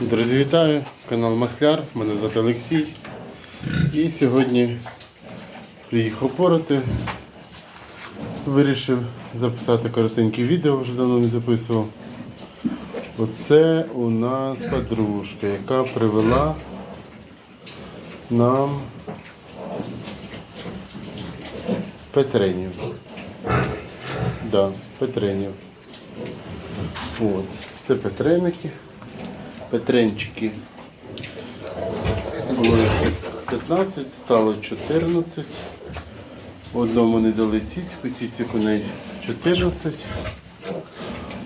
Друзі, вітаю! Канал Масляр, мене звати Олексій. І сьогодні приїхав пороти. Вирішив записати коротеньке відео, вже давно не записував. Оце у нас подружка, яка привела нам Петренів. Да, Петренів. От. Це Петреники. Петренчики. Було 15, стало 14. Одному не дали цицьку, цицьок у неї 14.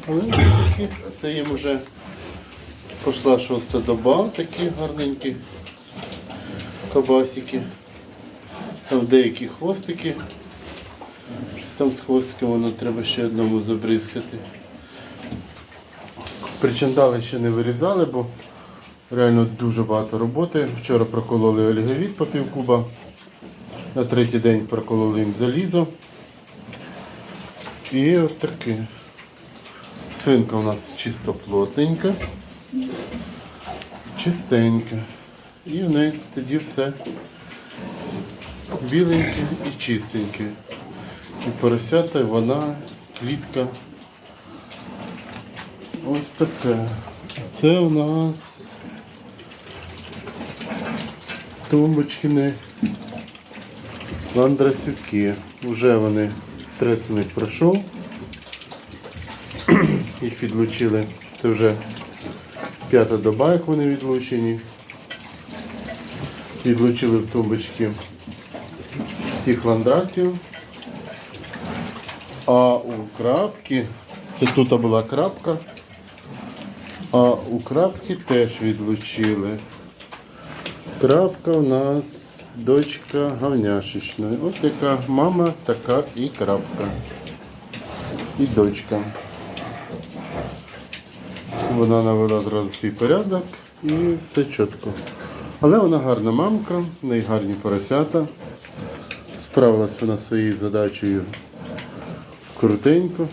Але такі, це їм вже пішла шоста доба, такі гарненькі кабасики. Там деякі хвостики. Там з хвостиком воно треба ще одному забризкати. Причандали ще не вирізали, бо реально дуже багато роботи. Вчора прокололи оліговіт по пів куба. На третій день прокололи їм залізо. І от таке. Свинка у нас чисто плотненька, чистенька. І в неї тоді все біленьке і чистеньке. І поросята, і вона, клітка. Ось таке. Це у нас тумбочкини ландрасюки. Уже вони стрес у пройшов. Їх відлучили. Це вже п'ята доба, як вони відлучені. Відлучили в тумбочки цих ландрасів. А у крапки, це тут була крапка, а у крапки теж відлучили. Крапка у нас дочка говняшечної. От яка мама, така і крапка. І дочка. Вона навела одразу свій порядок і все чітко. Але вона гарна мамка, в неї гарні поросята. Справилась вона своєю задачею крутенько.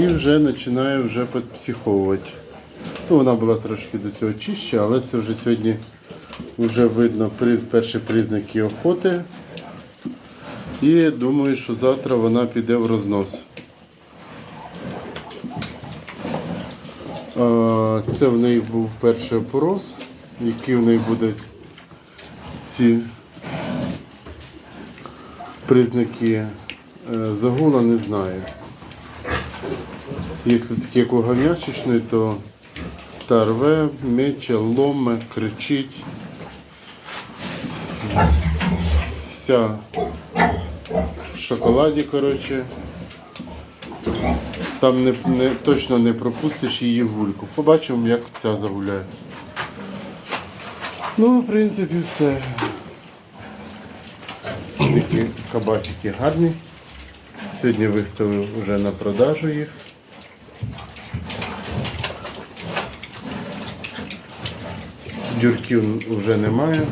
І вже починає вже підпсиховувати. Ну, вона була трошки до цього чище, але це вже сьогодні вже видно перші признаки охоти. І думаю, що завтра вона піде в рознос. Це в неї був перший опорос, які в неї будуть ці признаки е, загула, не знаю. Якщо такі як то та рве, мече, ломе, кричить. Вся в шоколаді, коротше. Там не, не, точно не пропустиш її гульку. Побачимо, як ця загуляє. Ну, в принципі, все. Ці такі кабасики гарні. Сьогодні виставив вже на продажу їх. Дюрків вже немає.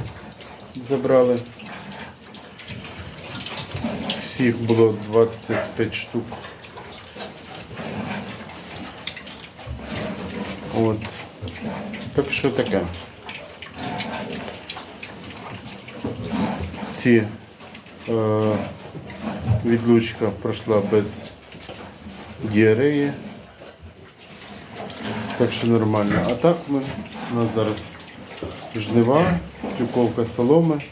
Забрали. Всіх було 25 штук. От. Так що таке. Ці е, відлучка пройшла без діареї. Так що нормально. А так ми, у нас зараз жнива, тюковка соломи.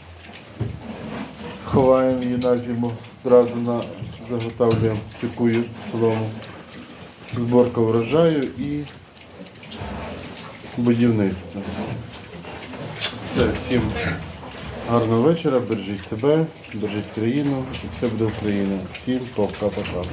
Ховаємо її на зиму, зразу на, заготовлюємо тюкую солому. Зборка врожаю і будівництво. Все, всім гарного вечора, бережіть себе, бережіть країну і все буде Україна. Всім пока-пока.